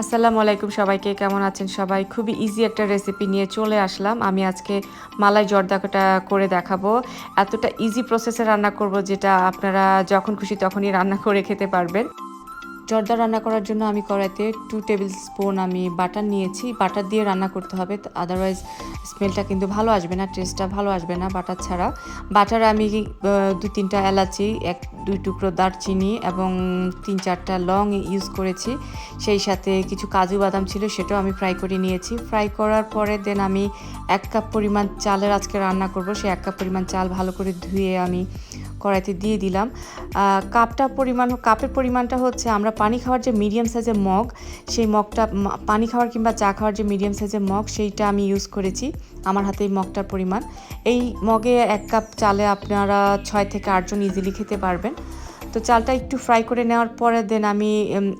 আসসালামু আলাইকুম সবাইকে, কেমন আছেন সবাই? খুবই ইজি একটা রেসিপি নিয়ে চলে আসলাম। আমি আজকে মালাই জর্দাটা করে দেখাবো। এতটা ইজি প্রসেসে রান্না করব যেটা আপনারা যখন খুশি তখনই রান্না করে খেতে পারবেন। জর্দা রান্না করার জন্য আমি কড়াইতে টু টেবিল স্পুন আমি বাটার নিয়েছি। বাটার দিয়ে রান্না করতে হবে আদারওয়াইজ স্মেলটা কিন্তু ভালো আসবে না টেস্টটা ভালো আসবে না বাটার ছাড়া। বাটার আমি দু তিনটা এলাচি, এক, দুই টুকরো দারচিনি এবং তিন চারটা লং ইউজ করেছি। সেই সাথে কিছু কাজু বাদাম ছিল, সেটাও আমি ফ্রাই করে নিয়েছি। ফ্রাই করার পরে দেন আমি এক কাপ পরিমাণ চালের আজকে রান্না করব। সেই এক কাপ পরিমাণ চাল ভালো করে ধুয়ে আমি কড়াইতে দিয়ে দিলাম। কাপটা পরিমাণ, কাপের পরিমাণটা হচ্ছে আমরা পানি খাওয়ার যে মিডিয়াম সাইজের মগ, সেই মগটা পানি খাওয়ার কিংবা চা খাওয়ার যে মিডিয়াম সাইজের মগ, সেইটা আমি ইউজ করেছি আমার হাতে এই মগটার পরিমাণ। এই মগে এক কাপ চালে আপনারা ছয় থেকে আটজন ইজিলি খেতে পারবেন। তো চালটা একটু ফ্রাই করে নেওয়ার পরে দেন আমি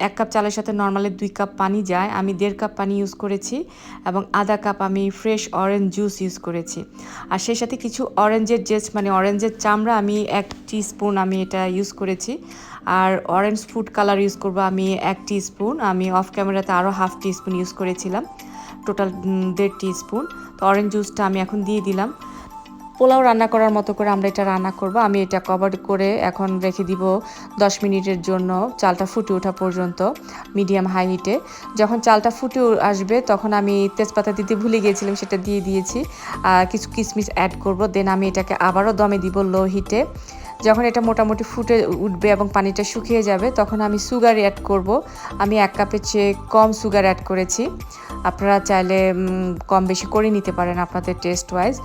এক কাপ চালের সাথে নর্মালি দুই কাপ পানি যায়। আমি দেড় কাপ পানি ইউজ করেছি এবং আধা কাপ আমি ফ্রেশ অরেঞ্জ জুস ইউজ করেছি। আর সেই সাথে কিছু অরেঞ্জের জেস্ট মানে অরেঞ্জের চামড়া আমি এক স্পুন আমি এটা ইউজ করেছি। আর অরেঞ্জ ফুড কালার ইউজ করব আমি এক স্পুন আমি অফ ক্যামেরাতে আরও হাফ স্পুন ইউজ করেছিলাম। টোটাল দেড় স্পুন তো অরেঞ্জ জুসটা আমি এখন দিয়ে দিলাম। পোলাও রান্না করার মতো করে আমরা এটা রান্না করব। আমি এটা কভার করে এখন রেখে দিব 10 মিনিটের জন্য। চালটা ফুটে ওঠা পর্যন্ত মিডিয়াম হাই হিটে যখন চালটা ফুটে আসবে, তখন আমি তেজপাতা দিতে ভুলে গিয়েছিলাম, সেটা দিয়ে দিয়েছি। আর কিছু কিশমিশ অ্যাড করব দেন আমি এটাকে আবারও দমে দিব লো হিটে যখন এটা মোটামুটি ফুটে উঠবে এবং পানিটা শুকিয়ে যাবে, তখন আমি সুগার অ্যাড করব। আমি এক কাপের চেয়ে কম সুগার অ্যাড করেছি। আপনারা চাইলে কম বেশি করে নিতে পারেন আপনাদের টেস্ট ওয়াইজ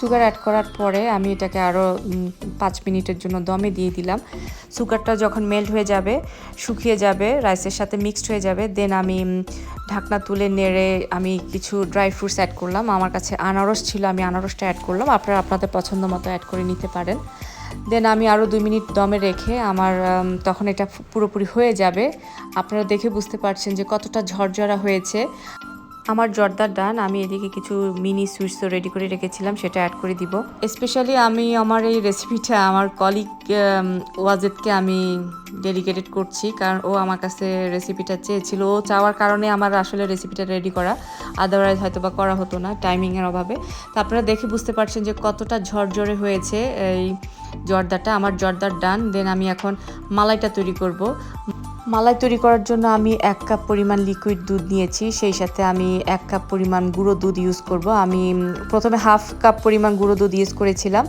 সুগার অ্যাড করার পরে আমি এটাকে আরও পাঁচ মিনিটের জন্য দমে দিয়ে দিলাম। সুগারটা যখন মেল্ট হয়ে যাবে, শুকিয়ে যাবে রাইসের সাথে মিক্সড হয়ে যাবে দেন আমি ঢাকনা তুলে নেড়ে আমি কিছু ড্রাই ফ্রুটস অ্যাড করলাম। আমার কাছে আনারস ছিল, আমি আনারসটা অ্যাড করলাম। আপনারা আপনাদের পছন্দ মতো অ্যাড করে নিতে পারেন। দেন আমি আরও দুই মিনিট দমে রেখে আমার তখন এটা পুরোপুরি হয়ে যাবে। আপনারা দেখে বুঝতে পারছেন যে কতটা ঝরঝরা হয়েছে। আমার জর্দার ডান, আমি এদিকে কিছু মিনি সুইটসও রেডি করে রেখেছিলাম, সেটা অ্যাড করে দিব। স্পেশালি আমি আমার এই রেসিপিটা আমার কলিগ ওয়াজেদকে আমি ডেডিকেটেড করছি, কারণ ও আমার কাছে রেসিপিটা চেয়েছিল। ও চাওয়ার কারণে আমার আসলে রেসিপিটা রেডি করা আদারওয়াইজ হয়তো বা করা হতো না টাইমিংয়ের অভাবে। তো আপনারা দেখে বুঝতে পারছেন যে কতটা ঝরঝরে হয়েছে এই জর্দাটা আমার জর্দার ডান দেন আমি এখন মালাইটা তৈরি করব। মালাই তৈরি করার জন্য আমি এক কাপ পরিমাণ লিকুইড দুধ নিয়েছি, সেই সাথে আমি এক কাপ পরিমাণ গুঁড়ো দুধ ইউজ করব। আমি প্রথমে হাফ কাপ পরিমাণ গুঁড়ো দুধ ইউজ করেছিলাম,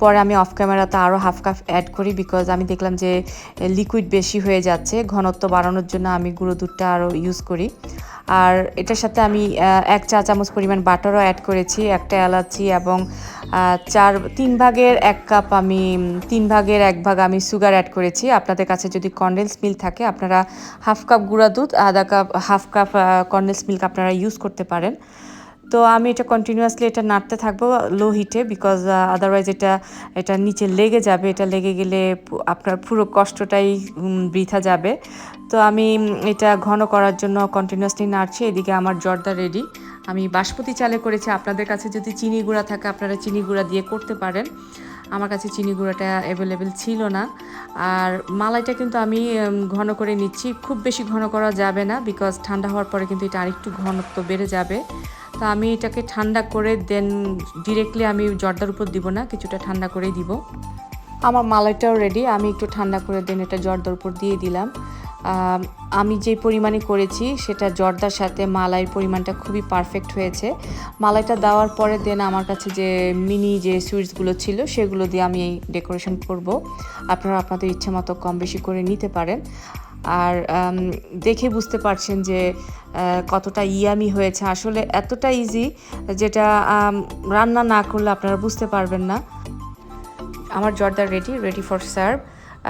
পরে আমি অফ ক্যামেরাতে আরও হাফ কাপ অ্যাড করি বিকজ আমি দেখলাম যে লিকুইড বেশি হয়ে যাচ্ছে, ঘনত্ব বাড়ানোর জন্য আমি গুঁড়ো দুধটা আরও ইউজ করি। আর এটার সাথে আমি এক চা চামচ পরিমাণ বাটারও অ্যাড করেছি, একটা এলাচি এবং চার, তিন ভাগের এক কাপ আমি, তিন ভাগের এক ভাগ আমি সুগার অ্যাড করেছি। আপনাদের কাছে যদি কন্ডেন্স মিল্ক থাকে, আপনারা হাফ কাপ গুঁড়া দুধ, আধা cup half cup condensed milk আপনারা ইউজ করতে পারেন। তো আমি এটা কন্টিনিউয়াসলি এটা নাড়তে থাকব লো হিটে বিকজ আদারওয়াইজ এটা এটা নিচে লেগে যাবে। এটা লেগে গেলে আপনার পুরো কষ্টটাই বৃথা যাবে। তো আমি এটা ঘন করার জন্য কন্টিনিউয়াসলি নাড়ছি। এদিকে আমার জর্দা রেডি আমি বাসমতি চালে করেছি। আপনাদের কাছে যদি চিনি গুঁড়া থাকে, আপনারা চিনি গুঁড়া দিয়ে করতে পারেন। আমার কাছে চিনি গুঁড়াটা অ্যাভেলেবেল ছিল না। আর মালাইটা কিন্তু আমি ঘন করে নিচ্ছি। খুব বেশি ঘন করা যাবে না বিকজ ঠান্ডা হওয়ার পরে কিন্তু এটা আরেকটু ঘনত্ব বেড়ে যাবে। তো আমি এটাকে ঠান্ডা করে দেন ডিরেক্টলি আমি জর্দার উপর দিব না, কিছুটা ঠান্ডা করেই দিব। আমার মালাইটাও রেডি আমি একটু ঠান্ডা করে দেন এটা জর্দার উপর দিয়ে দিলাম। আমি যে পরিমাণে করেছি সেটা জর্দার সাথে মালাইয়ের পরিমাণটা খুবই পারফেক্ট হয়েছে। মালাইটা দেওয়ার পরে দেন আমার কাছে যে মিনি যে সুইটসগুলো ছিল সেগুলো দিয়ে আমি এই ডেকোরেশন করব। আপনারা আপনাদের ইচ্ছে মতো কম বেশি করে নিতে পারেন। আর দেখে বুঝতে পারছেন যে কতটা ইয়ামি হয়েছে। আসলে এতটা ইজি যেটা রান্না না করলে আপনারা বুঝতে পারবেন না। আমার জর্দার রেডি রেডি ফর সার্ভ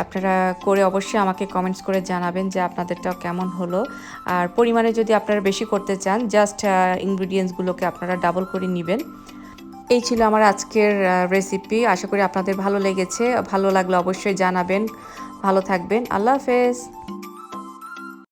আপনারা করে অবশ্যই আমাকে কমেন্টস করে জানাবেন যে আপনাদেরটাও কেমন হলো। আর পরিমাণে যদি আপনারা বেশি করতে চান জাস্ট ইনগ্রিডিয়েন্টসগুলোকে আপনারা ডাবল করে নেবেন। এই ছিল আমার আজকের রেসিপি আশা করি আপনাদের ভালো লেগেছে। ভালো লাগলে অবশ্যই জানাবেন। ভালো থাকবেন। আল্লাহ হাফেজ।